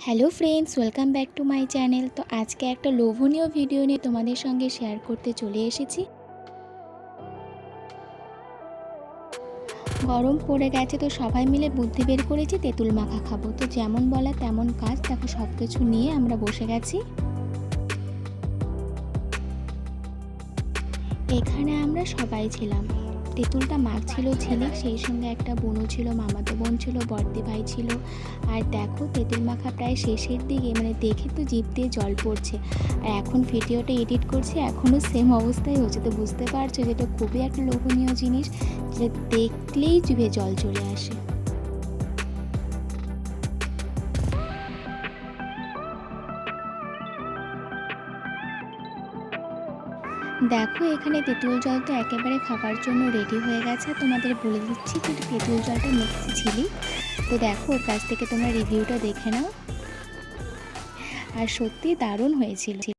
Hello friends, welcome back to my channel. তো আজকে একটা লোভনীয় ভিডিও নিয়ে তোমাদের সঙ্গে শেয়ার করতে চলে এসেছি। গরম পড়ে গেছে তো সবাই মিলে বুদ্ধি বের করেছি, তেঁতুল মাখা খাব। তো যেমন বলা তেমন কাজ দেখো সব কিছু নিয়ে আমরা বসে গেছি। এখানে আমরা সবাই ছিলাম। তেঁতুলটা মাখছিল ছেলে সেই সঙ্গে একটা বোনও ছিল, মামাতো বোন ছিল, বর্দি ভাই ছিল। আর দেখো, তেঁতুল মাখা প্রায় শেষের দিকে মানে দেখে তো জিপ দিয়ে জল পড়ছে। আর এখন ভিডিওটা এডিট করছি এখনও সেম অবস্থায় হচ্ছে তো বুঝতে পারছ যেটা খুবই একটা লোভনীয় জিনিস, যে দেখলেই জিভে জল চলে আসে। দেখো, এখানে তেঁতুল জল তো একেবারে খাবার জন্য রেডি হয়ে গেছে। তোমাদের বলে দিচ্ছি কিন্তু তেঁতুল জলটা মিক্সি ছিলি। তো দেখো, ওর কাছ থেকে তোমরা রিভিউটা দেখে নাও। আর সত্যি দারুণ হয়েছিল।